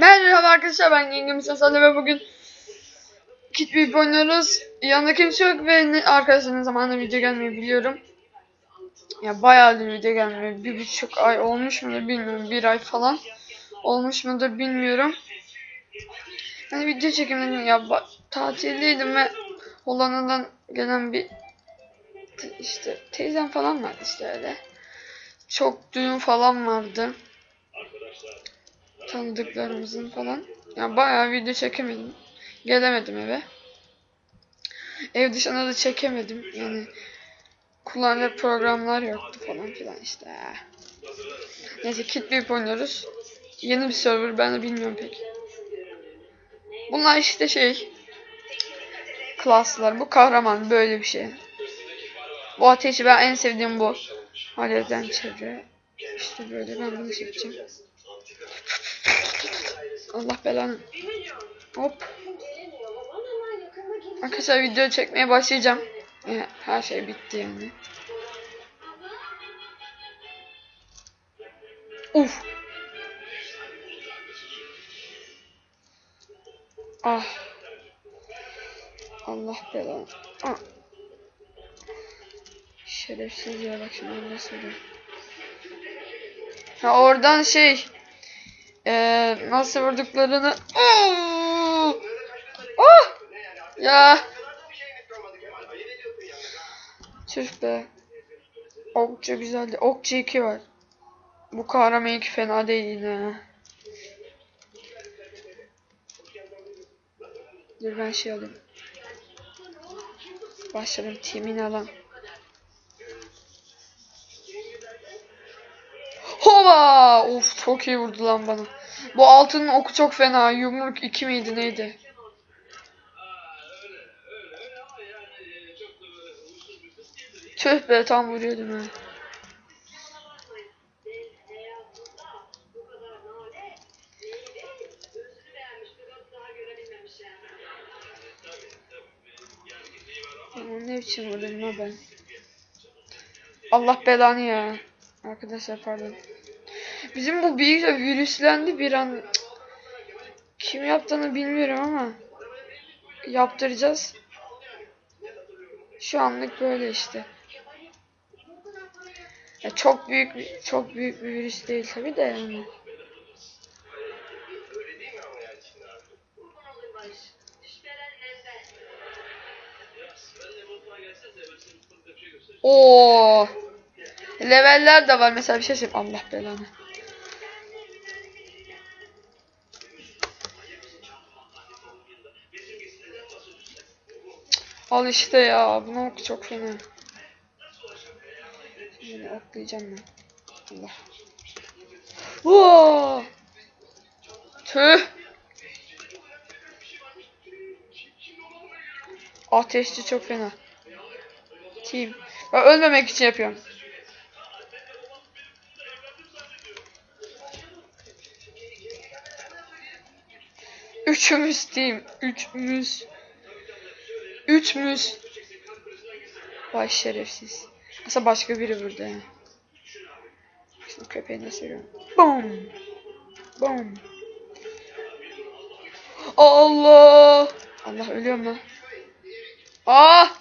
Merhaba arkadaşlar ben Yengem Sasalı ve bugün Kit Büyük oynuyoruz. Yanında kimse yok ve ne, zamandır video gelmiyor biliyorum. Ya bayağı bir video gelmiyor. Bir buçuk ay olmuş mudur bilmiyorum. Bir ay falan olmuş mudur bilmiyorum. Hani video çekimledim ya tatildeydim ve Hollanda'dan gelen bir te- işte teyzem falan vardı işte öyle. Çok düğün falan vardı tanıdıklarımızın falan. Yani bayağı video çekemedim. Gelemedim eve. Ev dışında da çekemedim. Yani kullanacak programlar yoktu falan filan işte. Neyse Kit Büyük oynuyoruz. Yeni bir server ben de bilmiyorum pek. Bunlar işte şey klaslar. Bu kahraman böyle bir şey. Bu ateşi ben en sevdiğim bu. Alevden çevre. İşte böyle ben bunu seçeceğim. Allah belanı. Hop. Arkadaşlar video çekmeye başlayacağım. Ya, her şey bitti yani. Uf. Ah. Allah belanı. Ah. Şerefsiz ya bak şimdi nasıl. Ha oradan şey ee, nasıl vurduklarını Oo! Oh! Ya Tüh be Okça güzeldi Okça 2 var Bu kahraman 2 fena değil yine Dur ben şey alayım Başladım timin alan Hova! Of çok iyi vurdu lan bana. Bu altının oku çok fena. Yumruk 2 miydi neydi? Tüh be tam vuruyordum ha. Aman ne biçim vurdum ben. Allah belanı ya. Arkadaşlar pardon. Bizim bu bilgisayar virüslendi bir an. Kim yaptığını bilmiyorum ama yaptıracağız. Şu anlık böyle işte. Ya çok büyük çok büyük bir virüs değil tabi de yani. Oo. Leveller de var mesela bir şey söyleyeyim. Allah belanı. Al işte ya. Bunu ok çok fena. Şimdi oklayacağım ben. Allah. Oo! Tüh. Ateşli çok fena. Team. Ben ölmemek için yapıyorum. Üçümüz team. Üçümüz. Üçümüz. Vay şerefsiz. Aslında başka biri burada yani. Şimdi köpeği nasıl görüyorum? Bum. Bum. Allah. Allah ölüyorum lan. Ah.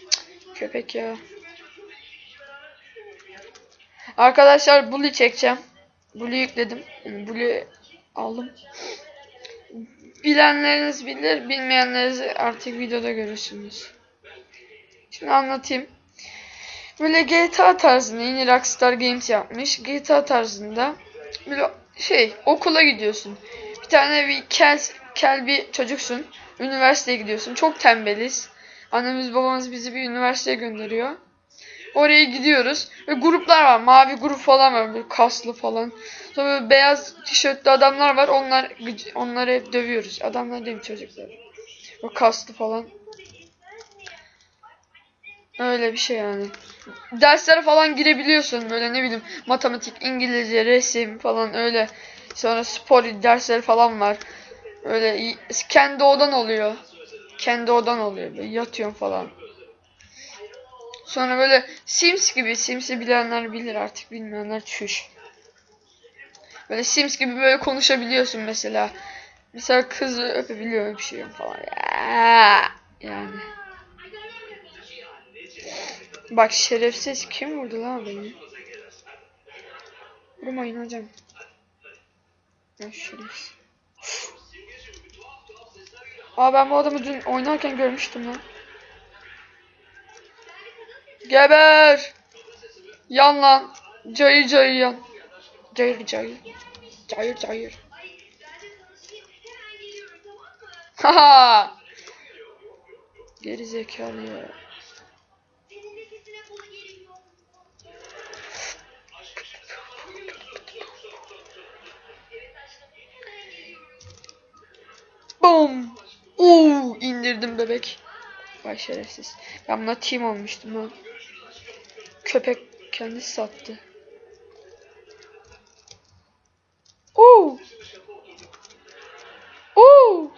Cık, Köpek ya. Arkadaşlar Bully çekeceğim. Bully yükledim. Bully aldım. Bilenleriniz bilir, bilmeyenleriniz artık videoda görürsünüz. Şimdi anlatayım. Böyle GTA tarzında yeni Rockstar Games yapmış. GTA tarzında böyle şey okula gidiyorsun. Bir tane bir kel, kel bir çocuksun. Üniversiteye gidiyorsun. Çok tembeliz. Annemiz babamız bizi bir üniversiteye gönderiyor. Oraya gidiyoruz. Ve gruplar var. Mavi grup falan var. Böyle kaslı falan. Sonra böyle beyaz tişörtlü adamlar var. Onlar onları hep dövüyoruz. Adamlar değil mi çocuklar? O kaslı falan. Öyle bir şey yani. Derslere falan girebiliyorsun böyle ne bileyim matematik, İngilizce, resim falan öyle. Sonra spor dersleri falan var. Öyle kendi odan oluyor. Kendi odan oluyor. Böyle yatıyorsun falan. Sonra böyle Sims gibi. Sims'i bilenler bilir artık bilmeyenler çüş. Böyle Sims gibi böyle konuşabiliyorsun mesela. Mesela kızı öpebiliyor öpüşüyor falan. Ya, Yani. Bak şerefsiz kim vurdu lan beni? Vurmayın hocam. Ya şerefsiz. Aa ben bu adamı dün oynarken görmüştüm lan. Geber! Yan lan. Cayır cayır yan. Cayır cayır. Cayır cayır. Haha. Geri zekalı ya. Boom. Oo, indirdim bebek. Vay şerefsiz. Ben buna team olmuştum ha. Köpek kendisi sattı. Oo. Oo.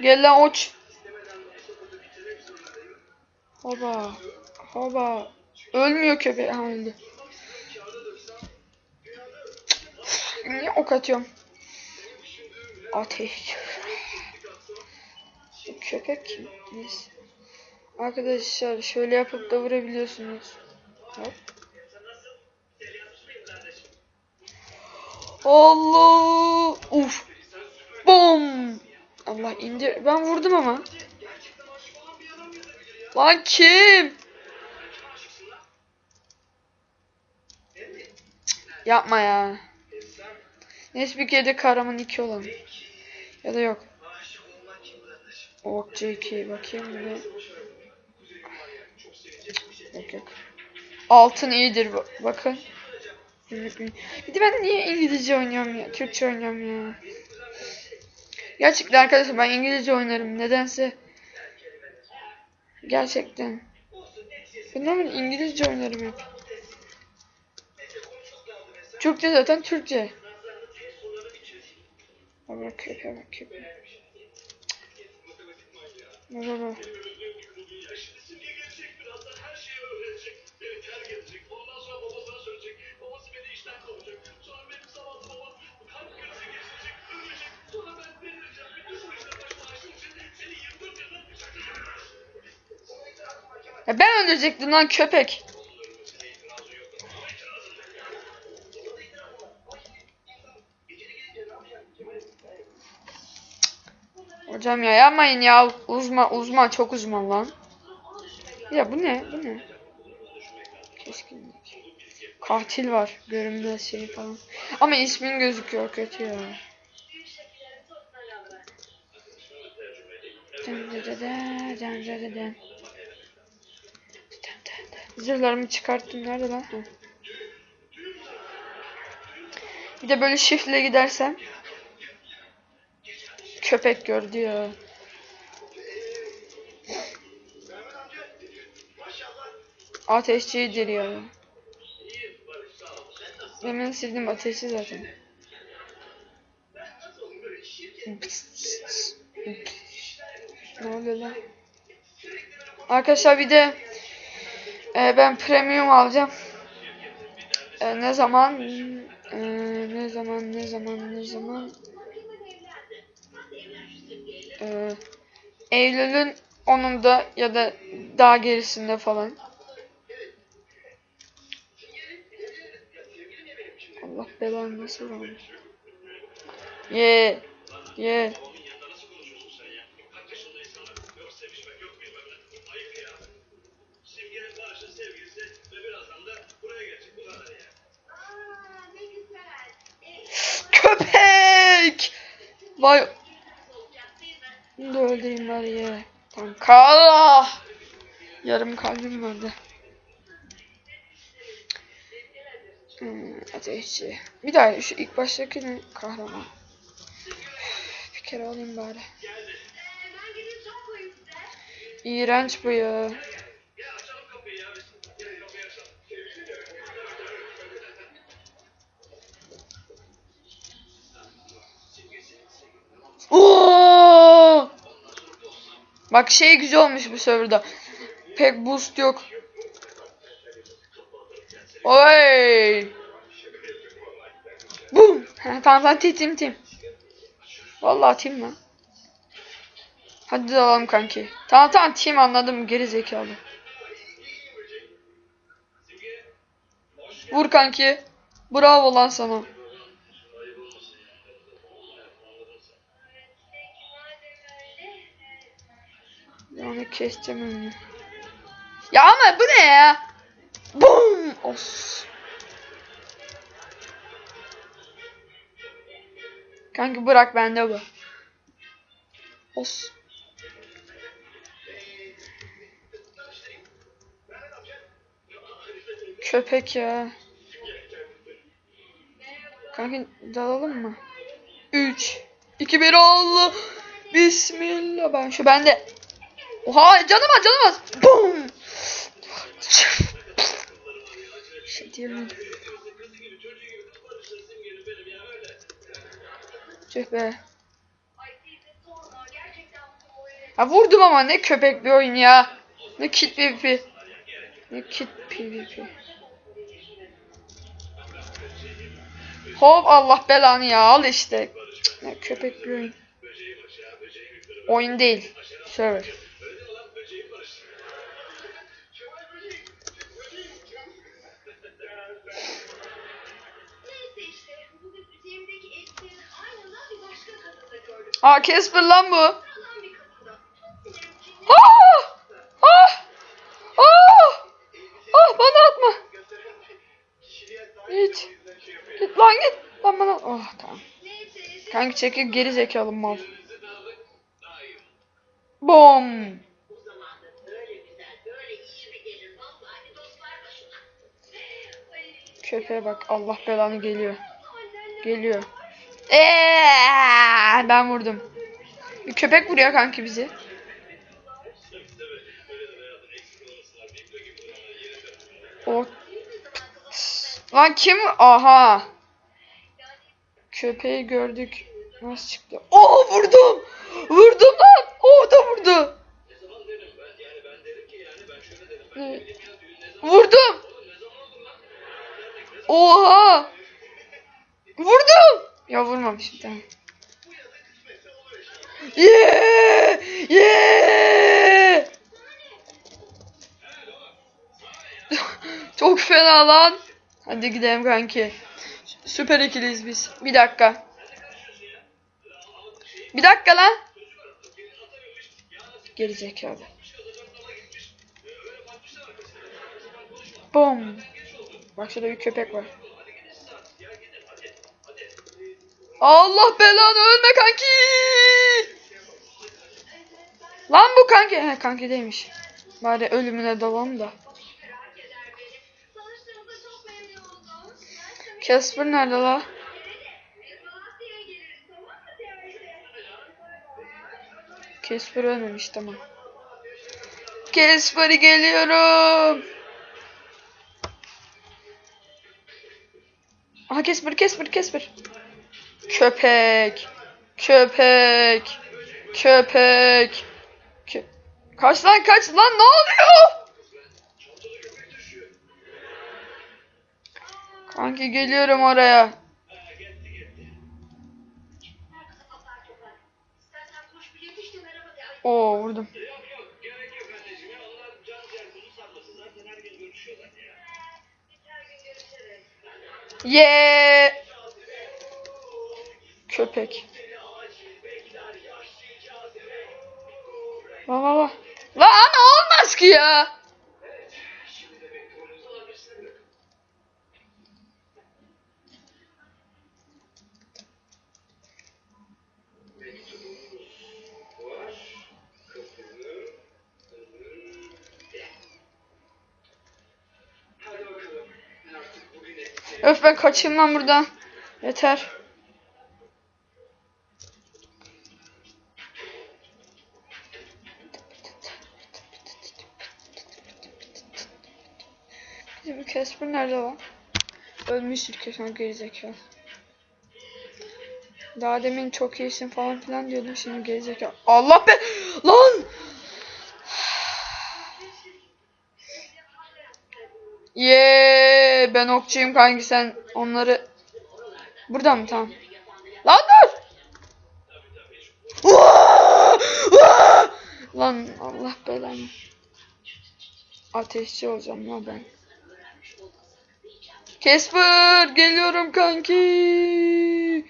Gel lan oç. Hoba. Hoba. Ölmüyor köpek. Ha öldü. Niye ok atıyorum? Ateş. Köpek kim? Neyse. Arkadaşlar şöyle yapıp da vurabiliyorsunuz. Hop. Allah! Uf! Bom! Allah indir. Ben vurdum ama. Lan kim? Yapma ya. Neyse bir kere de kahraman 2 olalım. Ya da yok. Ok C2 bakayım bir de. Yok yok. Altın iyidir bakın. Bir de ben niye İngilizce oynuyorum ya? Türkçe oynuyorum ya. Gerçekten arkadaşlar ben İngilizce oynarım. Nedense. Gerçekten. Ben hemen İngilizce oynarım hep. Türkçe zaten Türkçe. Bak köpeğe bak köpeğe. Bak. Ya ben öldürecektim lan köpek. Hocam ya yapmayın ya. Uzman uzman çok uzman lan. Ya bu ne? Bu ne? Keskinlik. Katil var. Görünmez şey falan. Ama ismin gözüküyor kötü ya. Zırhlarımı çıkarttım. Nerede lan? Bir de böyle shift ile gidersem. Köpek gördü ya. Ateşçidir ya. Hemen sildim ateşi zaten. Ne oluyor lan? Arkadaşlar bir de e, ben premium alacağım. E, ne zaman? E, ne zaman? Ne zaman? Ne zaman? E, Eylül'ün 10'unda ya da daha gerisinde falan. Allah belanı nasıl vuramamış. Ye. Ye. Köpek! Vay. Bunu da öldüreyim ya. Tamam. Kala. Yarım kalbim vardı. Hmm, ateşçi. Bir daha şu ilk baştaki ne? Kahraman. Bir kere alayım bari. İğrenç bu ya. Bak şey güzel olmuş bu serverda. Pek boost yok. Oy! Bum. Tamam tamam tim tim. Vallahi tim lan. Hadi dalalım kanki. Tamam tamam tim anladım geri zekalı. Vur kanki. Bravo lan sana. Keseceğim önünü. Ya ama bu ne ya? Bum! Of. Kanki bırak bende bu. Os. Köpek ya. Kanki dalalım mı? 3 2 1 Allah. Bismillah. Ben şu bende. Oha canım az canım az. Bum. Şey diyemedim. Tüh be. Ha vurdum ama ne köpek bir oyun ya. Ne kit PvP. Ne kit PvP. Hop Allah belanı ya al işte. Cık, Ne köpek bir oyun. Oyun değil. Server. Aa Casper lan bu. Ah! Ah! Ah! Ah bana atma. Git. Git lan git. Lan bana. Oh tamam. Kanki çekil geri zekalı mal. Bom. Köpeğe bak Allah belanı geliyor. Geliyor. Eee, ben vurdum. Bir köpek vuruyor kanki bizi. O Lan kim? Aha. Köpeği gördük. Nasıl çıktı? Oo vurdum. Vurdum lan. O da vurdu. Evet. Vurdum. Oha. Vurdum. Ya vurmamışım tamam. Yeah! Yeah! Çok fena lan. Hadi gidelim kanki. Süper ikiliyiz biz. Bir dakika. Bir dakika lan. Geri zekalı. Bom. Bak şurada bir köpek var. Allah belanı ölme kanki. Lan bu kanki. He kanki değilmiş. Bari ölümüne dalalım da. Casper nerede la? Casper ölmemiş tamam. Casper geliyorum. Aha Casper Casper Casper. Köpek. Köpek. Köpek. Kö kaç lan kaç lan ne oluyor? Kanki geliyorum oraya. Apar topar. İstersen koş bir yetiş de merhaba de. Ay, Oo vurdum. biz her gün görüşeriz. Ye. Köpek. La la la. La ama olmaz ki ya. Öf ben kaçayım lan buradan. Yeter. Casper nerede lan? Ölmüştür kesin gerizekalı. Daha demin çok iyisin falan filan diyordum şimdi gerizekalı. Allah be! Lan! Yeee ben okçuyum kanki sen onları Burada mı? Tamam. Lan dur! Lan Allah belanı. Ateşçi olacağım lan ben. Casper geliyorum kanki.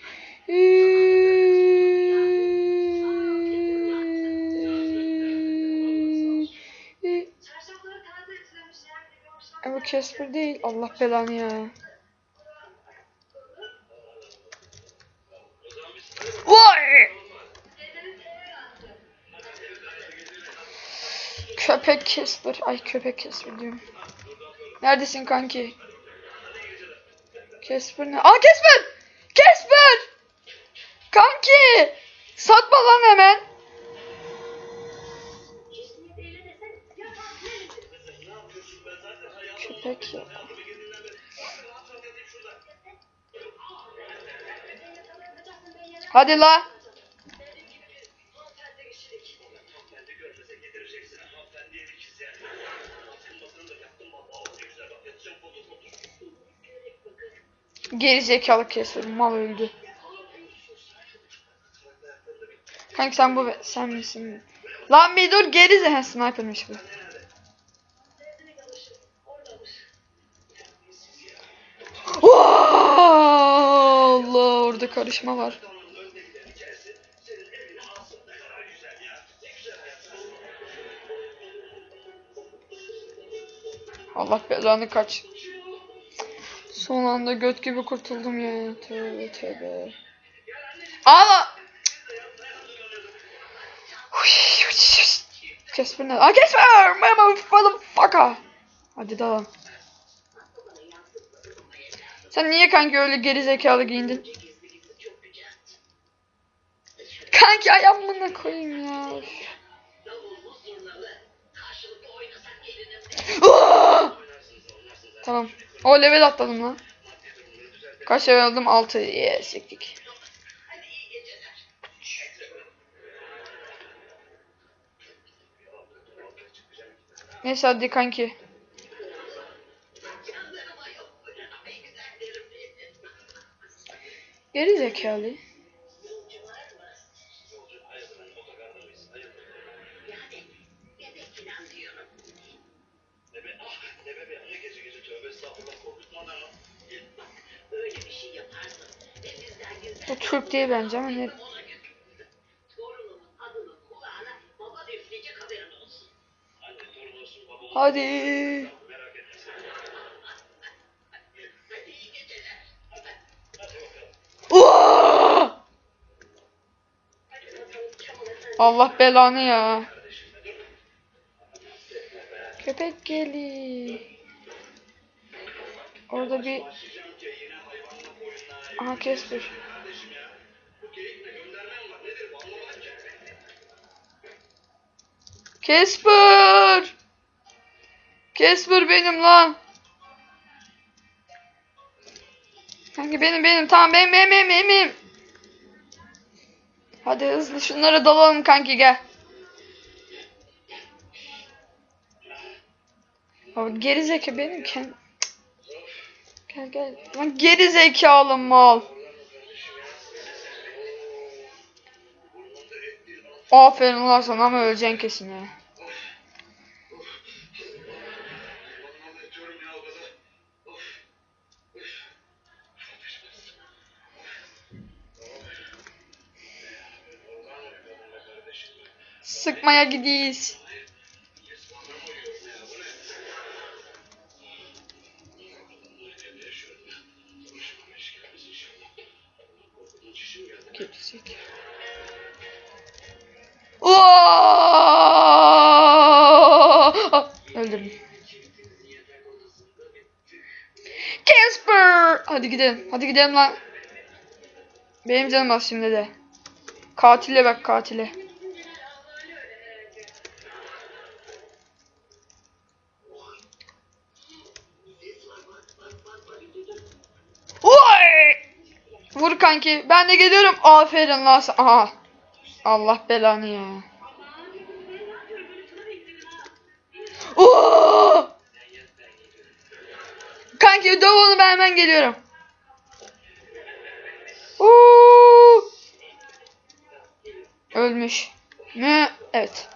Ama Casper değil. Allah belanı ya. Vay! Köpek Casper. Ay köpek Casper diyorum. Neredesin kanki? Casper ne? Aa Casper! Casper! Kanki! Satma lan hemen. Köpek ya. Hadi la. Geri zekalı Casper. Mal öldü. Kanki sen bu sen misin? Lan bir dur geri ze- ha, snipermiş bu. Allah orada karışma var. Allah belanı kaç. Son anda göt gibi kurtuldum ya. Tövbe tövbe. Ağla. Casper ne? Aa Casper! Mama motherfucker! Hadi dalan. Sen niye kanki öyle geri zekalı giyindin? Kanki ayağımına koyayım ya. Tamam. O level atladım lan. Kaç level aldım? 6. Yes, siktik. Neyse hadi kanki. Geri zekalı. Üfleyecek haberin olsun. Hadi. Allah belanı ya. Köpek geliyor. Orada bir... Aha Casper. Casper! Casper benim lan. Kanki benim benim tamam benim benim benim benim. Hadi hızlı şunlara dalalım kanki gel. Abi geri zeka benim kend... Gel gel. Lan geri zekalı mal. Aferin lan sana ama öleceksin kesin ya. Sıkmaya gidiyiz. Hadi gidelim. Hadi gidelim lan. Benim canım az şimdi de. Katile bak katile. Oy! Vur kanki. Ben de geliyorum. Aferin lan. Aha. Allah belanı ya. Oo! Kanki döv onu ben hemen geliyorum. Ölmüş. Mü? Evet.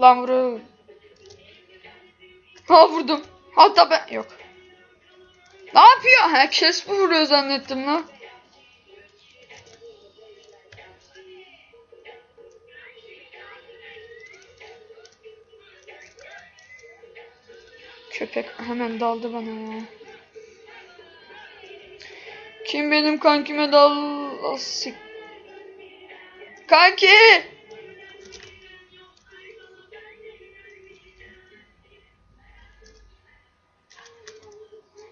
Lan vurun. Ha vurdum. Hatta ben yok. Ne yapıyor? Ha kes vuruyor zannettim lan. Köpek hemen daldı bana ya. Kim benim kankime dal... Asik. Kanki!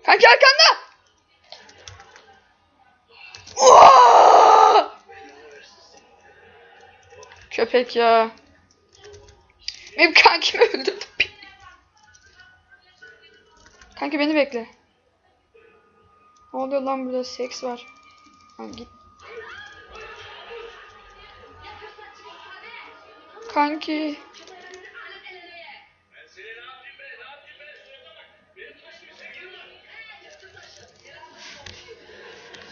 Kanki arkanda! Köpek ya. Benim kankimi öldürdü. Kanki beni bekle. Ne oluyor lan burada seks var. Lan git. Kanki.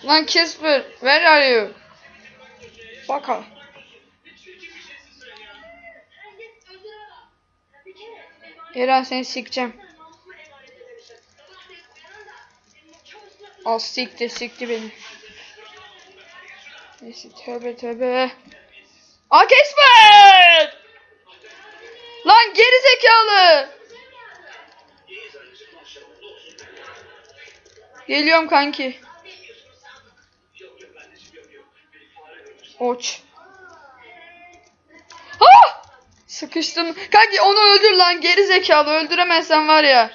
Lan Casper, where are you? Baka. Eren seni sikeceğim. Al sikti sikti beni. Neyse tövbe tövbe. Aa Casper! Lan geri zekalı. Geliyorum kanki. Oç. Ah! Sıkıştım. Kanki onu öldür lan geri zekalı öldüremezsen var ya.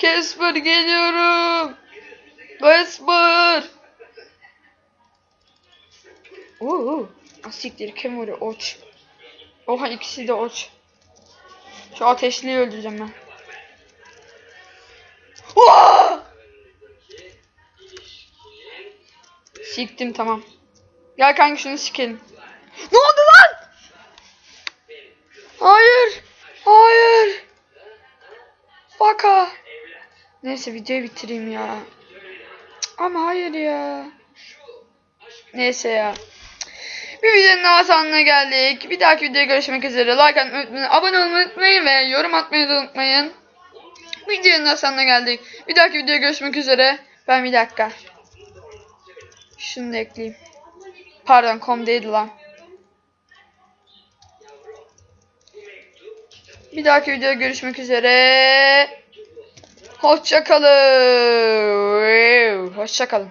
Casper geliyorum. Casper. Oo, asiktir kim vuruyor? Oç. Oha ikisi de oç. Şu ateşliyi öldüreceğim ben. Oha! Siktim tamam. Gel kanka şunu sikelim. Ne oldu lan? Hayır. Hayır. Baka. Neyse videoyu bitireyim ya. Ama hayır ya. Neyse ya. Bir videonun daha sonuna geldik. Bir dahaki videoya görüşmek üzere. Like atmayı unutmayın. Abone olmayı unutmayın ve yorum atmayı da unutmayın. Videonun daha sonuna geldik. Bir dahaki videoya görüşmek üzere. Ben bir dakika. Şunu da ekleyeyim. Pardon com değildi lan. Bir dahaki videoda görüşmek üzere. Hoşçakalın. Hoşçakalın.